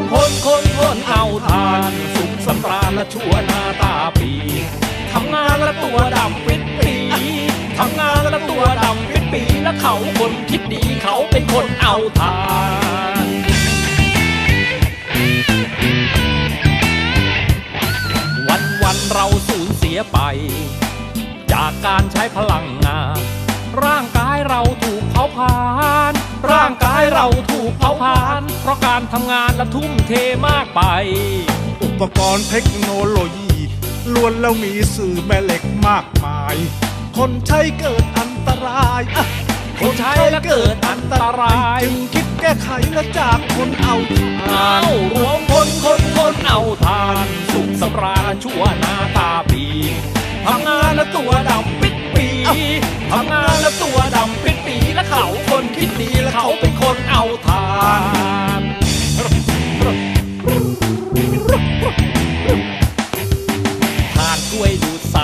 มพลคนคนเอาทานสุขสำราญและชั่วหน้าตาปีทำงานและตัวดำปิดปีทำงานและตัวดำปิดปีและเขาคนคิดดีเขาเป็นคนเอาทานวันวันเราสูญเสียไป จากการใช้พลังงานร่างกายเราถูกเผาผลาญร่างกายเราถูกเผาผลาญ เพราะการทำงานและทุ่มเทมากไป อุปกรณ์เทคโนโลยีล้วนแล้วมีสื่อแม่เหล็กมากมาย คนใช้เกิดอันตรายอะคนใช้และเกิดอันตรายจึงคิดแก้ไขและจากคนเอาทาอ้านวรวมพลคนคนเอาทาน สุขสำราญชั่วหน้าตาปีทำงานและตัวดำปิดปีทำงานและตัวดำปิดปีและเขาคนคิดดีและเขาเป็นคนเอาทาน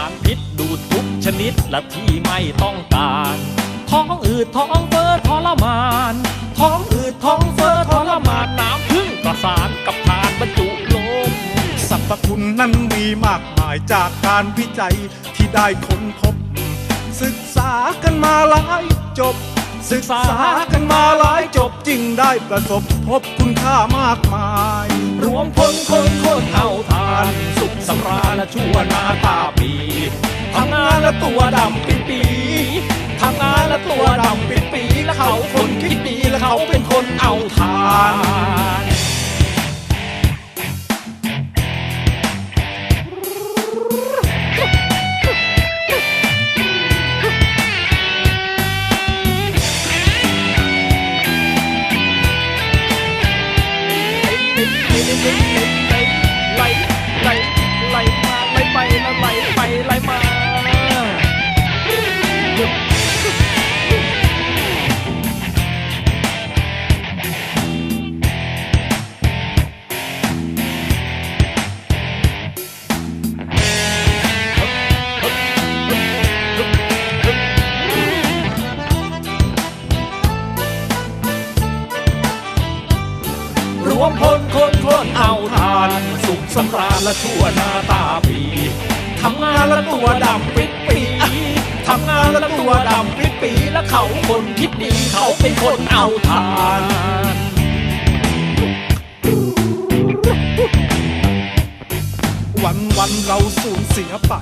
ารพิษดูดทุกชนิดและที่ไม่ต้องการ ท้องอืดท้องเฟ้อทรมาน ท้องอืดท้องเฟ้อทรมานน้ำพึ่งประสานกับทานบรรจุลมสรรพคุณนั้นมีมากมายจากการวิจัยที่ได้ค้นพบ ศึกษากันมาหลายจบ ศึกษากันมาหลายจบจึงได้ประสบพบคุณค่ามากมาย รวมพลคนคนเอาทาน สุขสำราญและชั่วน้าตาปีทำงานและตัวดำปิดปีทำงานและตัวดำปิดปีและเขาคนคิดดีและเขาเป็นคนเอาทาน สำราญและชั่วหน้าตาปีทำงานและตัวดำปิดปีทำงานและตัวดำปิดปีและเขาคนคิดดีเขาเป็นคนเอาทานวันวันๆเราสูญเสียไป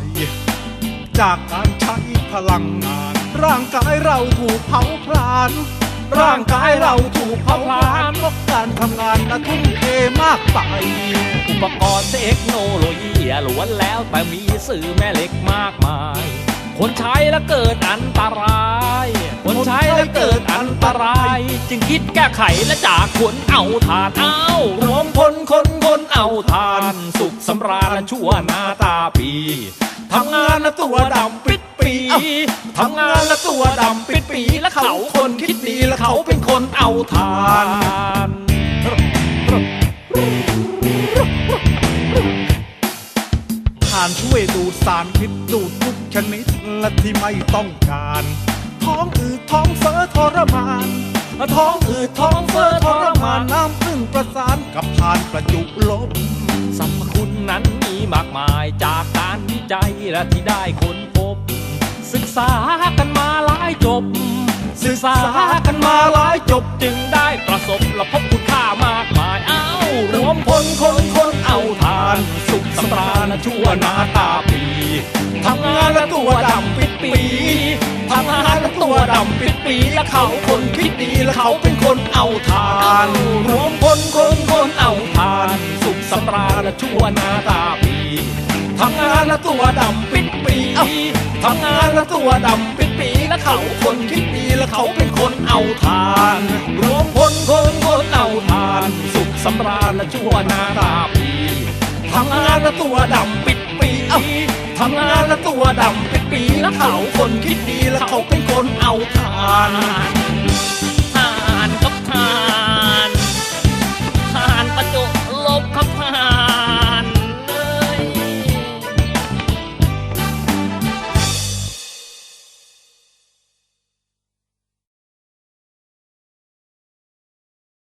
จากการใช้พลังงาน ร่างกายเราถูกเผาผลาญ ร่างกายเราถูกเผาผลาญเพราะการทำงานและทุ่มเทมากไป อุปกรณ์เทคโนโลยีล้วนแล้วแต่มีสื่อแม่เหล็กมากมาย คนใช้แล้วเกิดอันตราย คนใช้แล้วเกิดอันตราย จึงคิดแก้ไขและจากคนเอาทานเอารวมพลคนคนเอาทาน สุขสำราญและชั่วหน้าตาปีทำงานและตัวดำปิดปีทำงานและตัวดำปิดปีและเขาคนคิดดี และเขาเป็นคนเอาทานทานช่วยดูดสารพิษดูดทุกชนิดและที่ไม่ต้องการ ท้องอืดท้องเฟ้อทรมานท้องอืดท้องเฟ้อทรมานน้ำพึ่งประสานกับทานประจุลบสรรพคุณนั้นมีมากมายจากการวิจัยและที่ได้ค้นพบ ศึกษากันมาหลายจบ ศึกษากันมาหลายจบจึงได้ประสบและพบคุณค่ามากมายเอ้ารวมพลคนคนเอาทาน สุขสำราญชั่วนาตาปีทำงานและตัวดำปิดปีทำงานและตัวดำปิดปีและเขาคนคิดดีและเขาเป็นคนเอาทานรวมพลคนคนเอาทาน สุขสำราญและชั่วนาตาปีทำงานและตัวดำปิดปีทำงานและตัวดำปิดปี และเขาคนคิดดีและเขาเป็นคนเอาทาน รวมพลคนคนเอาทาน สุขสำราญและชั่วหน้าตาปีทำงานและตัวดำปิดปีทำงานและตัวดำปิดปีและเขาคนคิดดีและเขาเป็นคนเอาทาน